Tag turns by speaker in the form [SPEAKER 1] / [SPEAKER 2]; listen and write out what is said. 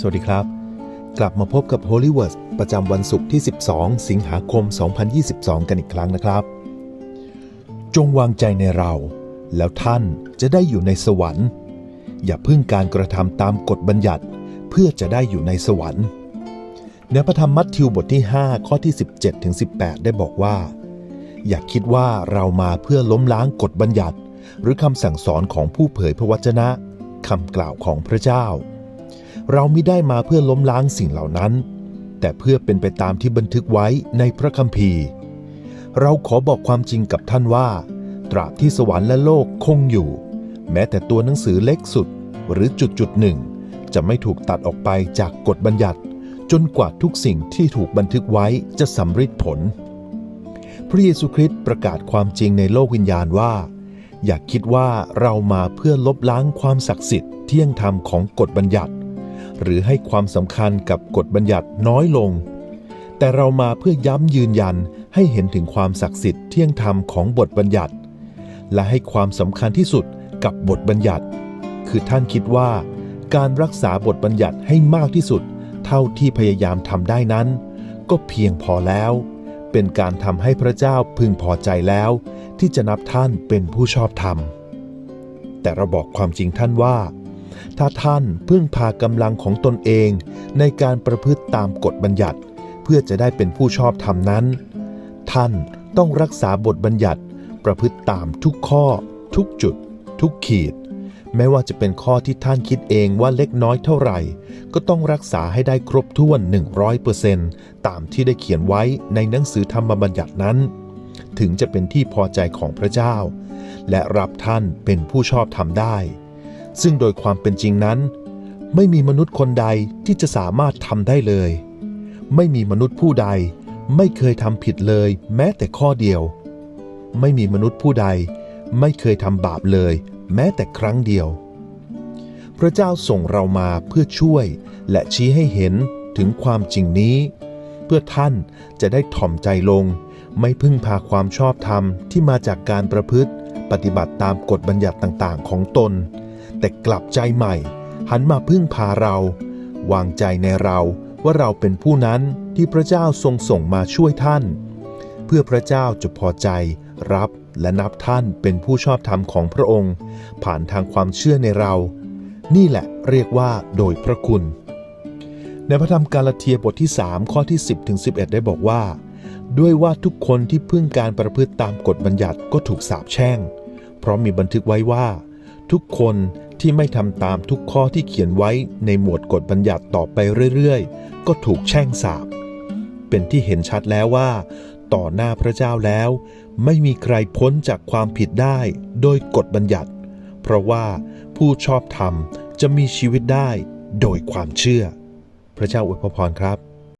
[SPEAKER 1] สวัสดีครับ กลับมาพบกับ Holy Words ประจำวันศุกร์ที่ 12 สิงหาคม 2022 กันอีกครั้งนะครับ จงวางใจในเรา แล้วท่านจะได้อยู่ในสวรรค์ อย่าพึ่งการกระทำตามกฎบัญญัติ เพื่อจะได้อยู่ในสวรรค์ในพระธรรมมัทธิวบทที่ 5 ข้อที่ 17ถึง18 ได้บอกว่า อย่าคิดว่าเรามาเพื่อล้มล้างกฎบัญญัติ หรือคำสั่งสอนของผู้เผยพระวจนะคำกล่าวของพระเจ้า เราไมิได้มาเพื่อล้มล้างสิ่งเหล่านั้น แต่เพื่อเป็นไปตามที่บันทึกไว้ในพระคัมภีร์ เราขอบอกความจริงกับท่านว่า ตราบที่สวรรค์และโลกคงอยู่ แม้แต่ตัวหนังสือเล็กสุดหรือจุดจุดหนึ่ง จะไม่ถูกตัดออกไปจากกฎบัญญัติ จนกว่าทุกสิ่งที่ถูกบันทึกไว้จะสำเร็จผล พระเยซูคริสต์ประกาศความจริงในโลกวิญญาณว่า อย่าคิดว่าเรามาเพื่อลบล้างความศักดิ์สิทธิ์เที่ยงธรรมของกฎบัญญัติ หรือให้ความสำคัญกับกฎบัญญัติน้อยลง แต่เรามาเพื่อย้ำยืนยันให้เห็นถึงความศักดิ์สิทธิ์เที่ยงธรรมของบทบัญญัติ และให้ความสำคัญที่สุดกับบทบัญญัติ คือท่านคิดว่า การรักษาบทบัญญัติให้มากที่สุด เท่าที่พยายามทำได้นั้น ก็เพียงพอแล้ว เป็นการทำให้พระเจ้าพึงพอใจแล้ว ที่จะนับท่านเป็นผู้ชอบธรรมแต่เราบอกความจริงท่านว่า ถ้าท่านพึ่งพากำลังของตนเองในการประพฤติตามกฎบัญญัติ เพื่อจะได้เป็นผู้ชอบธรรมนั้น ท่านต้องรักษาบทบัญญัติประพฤติตามทุกข้อ ทุกจุด ทุกขีด แม้ว่าจะเป็นข้อที่ท่านคิดเองว่าเล็กน้อยเท่าไหร่ ก็ต้องรักษาให้ได้ครบถ้วน 100%ตามที่ได้เขียนไว้ในหนังสือธรรมบัญญัตินั้น ถึงจะเป็นที่พอใจของพระเจ้า และรับท่านเป็นผู้ชอบธรรมได้ ซึ่งโดยความเป็นจริงนั้น ไม่มีมนุษย์คนใดที่จะสามารถทำได้เลย ไม่มีมนุษย์ผู้ใดไม่เคยทำผิดเลยแม้แต่ข้อเดียว ไม่มีมนุษย์ผู้ใดไม่เคยทำบาปเลย แม้แต่ครั้งเดียว พระเจ้าส่งเรามาเพื่อช่วยและชี้ให้เห็นถึงความจริงนี้ เพื่อท่านจะได้ถ่อมใจลง ไม่พึ่งพาความชอบธรรมที่มาจากการประพฤติ ปฏิบัติตามกฎบัญญัติต่างๆ ของตน แต่กลับใจใหม่ หันมาพึ่งพาเรา วางใจในเราว่าเราเป็นผู้นั้นที่พระเจ้าทรงส่งมาช่วยท่าน เพื่อพระเจ้าจะพอใจรับและนับท่านเป็นผู้ชอบธรรมของพระองค์ ผ่านทางความเชื่อในเรา นี่แหละเรียกว่าโดยพระคุณ ในพระธรรมกาลาเทียบทที่ 3 ข้อที่ 10ถึง11 ได้บอกว่า ด้วยว่าทุกคนที่พึ่งการประพฤติตามกฎบัญญัติก็ถูกสาปแช่ง เพราะมีบันทึกไว้ว่า ทุกคน ที่ไม่ทำตามทุกข้อที่เขียนไว้ในหมวดกฎบัญญัติต่อไปเรื่อยๆ ก็ถูกแช่งสาปเป็นที่เห็นชัดแล้วว่า ต่อหน้าพระเจ้าแล้ว ไม่มีใครพ้นจากความผิดได้โดยกฎบัญญัติ เพราะว่าผู้ชอบธรรมจะมีชีวิตได้โดยความเชื่อ พระเจ้าอวยพรครับ